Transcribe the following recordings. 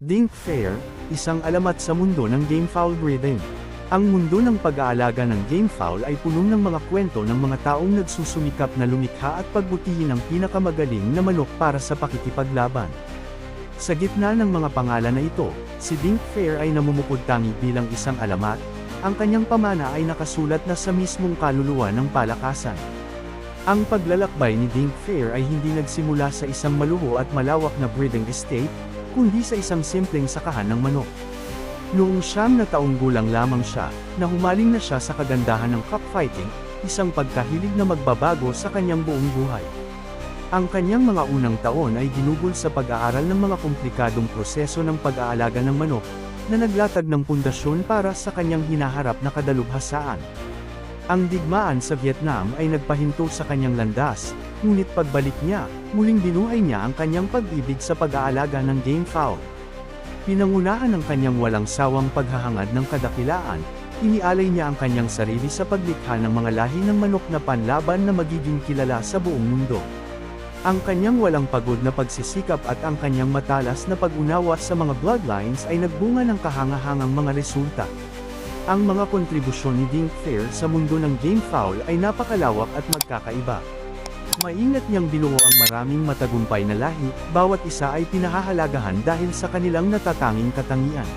Dink Fair, isang alamat sa mundo ng gamefowl breeding. Ang mundo ng pag-aalaga ng gamefowl ay puno ng mga kwento ng mga taong nagsusumikap na lumikha at pagbutihin ang pinakamagaling na manok para sa pakikipaglaban. Sa gitna ng mga pangalan na ito, si Dink Fair ay namumukod tangi bilang isang alamat, ang kanyang pamana ay nakasulat na sa mismong kaluluwa ng palakasan. Ang paglalakbay ni Dink Fair ay hindi nagsimula sa isang maluho at malawak na breeding estate, kundi sa isang simpleng sakahan ng manok. Noong siyam na taong gulang lamang siya, nahumaling na siya sa kagandahan ng cockfighting, isang pagkahilig na magbabago sa kanyang buong buhay. Ang kanyang mga unang taon ay ginugol sa pag-aaral ng mga komplikadong proseso ng pag-aalaga ng manok, na naglatag ng pundasyon para sa kanyang hinaharap na kadalubhasaan. Ang digmaan sa Vietnam ay nagpahinto sa kanyang landas, ngunit pagbalik niya, muling binuhay niya ang kanyang pag-ibig sa pag-aalaga ng game fowl. Pinangunahan ng kanyang walang sawang paghahangad ng kadakilaan, inialay niya ang kanyang sarili sa paglikha ng mga lahi ng manok na panlaban na magiging kilala sa buong mundo. Ang kanyang walang pagod na pagsisikap at ang kanyang matalas na pag-unawa sa mga bloodlines ay nagbunga ng kahangahangang mga resulta. Ang mga kontribusyon ni Dink Fair sa mundo ng gamefowl ay napakalawak at magkakaiba. Maingat niyang binuo ang maraming matagumpay na lahi, bawat isa ay pinahahalagahan dahil sa kanilang natatanging katangian.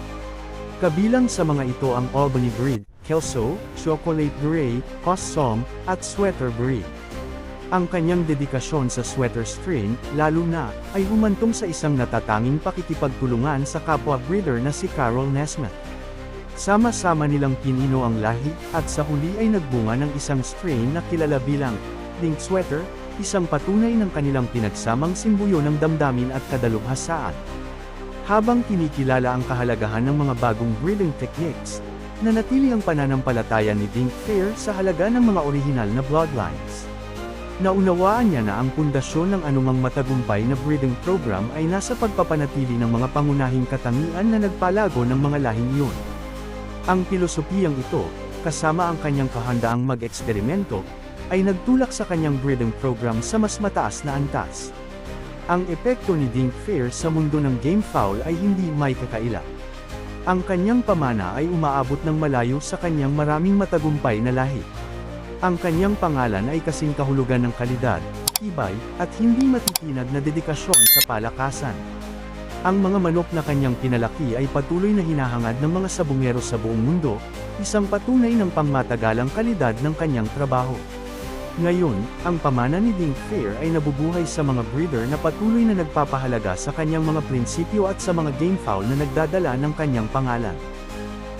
Kabilang sa mga ito ang Albany Breed, Kelso, Chocolate Beret, Cossom, at Sweater Breed. Ang kanyang dedikasyon sa sweater strain, lalo na, ay humantong sa isang natatanging pakikipagtulungan sa kapwa breeder na si Carol Nesmith. Sama-sama nilang pinino ang lahi, at sa huli ay nagbunga ng isang strain na kilala bilang Dink Sweater, isang patunay ng kanilang pinagsamang simbuyo ng damdamin at kadalubhasaan. Habang kinikilala ang kahalagahan ng mga bagong breeding techniques, nanatili ang pananampalataya ni Dink Fair sa halaga ng mga orihinal na bloodlines. Naunawaan niya na ang pundasyon ng anumang matagumpay na breeding program ay nasa pagpapanatili ng mga pangunahing katangian na nagpalago ng mga lahing iyon. Ang pilosopiyang ito, kasama ang kanyang kahandaang mag-eksperimento, ay nagtulak sa kanyang breeding program sa mas mataas na antas. Ang epekto ni Dink Fair sa mundo ng gamefowl ay hindi may kakaila. Ang kanyang pamana ay umaabot ng malayo sa kanyang maraming matagumpay na lahi. Ang kanyang pangalan ay kasing kahulugan ng kalidad, tibay, at hindi matitinag na dedikasyon sa palakasan. Ang mga manok na kanyang pinalaki ay patuloy na hinahangad ng mga sabungero sa buong mundo, isang patunay ng pangmatagalang kalidad ng kanyang trabaho. Ngayon, ang pamana ni Dink Fair ay nabubuhay sa mga breeder na patuloy na nagpapahalaga sa kanyang mga prinsipyo at sa mga gamefowl na nagdadala ng kanyang pangalan.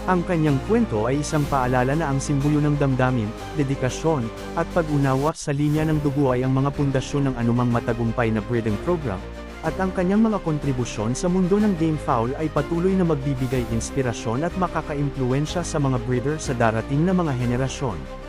Ang kanyang kwento ay isang paalala na ang simbuyo ng damdamin, dedikasyon, at pag-unawa sa linya ng dugo ay ang mga pundasyon ng anumang matagumpay na breeding program, at ang kanyang mga kontribusyon sa mundo ng gamefowl ay patuloy na magbibigay inspirasyon at makakaimpluensya sa mga breeder sa darating na mga henerasyon.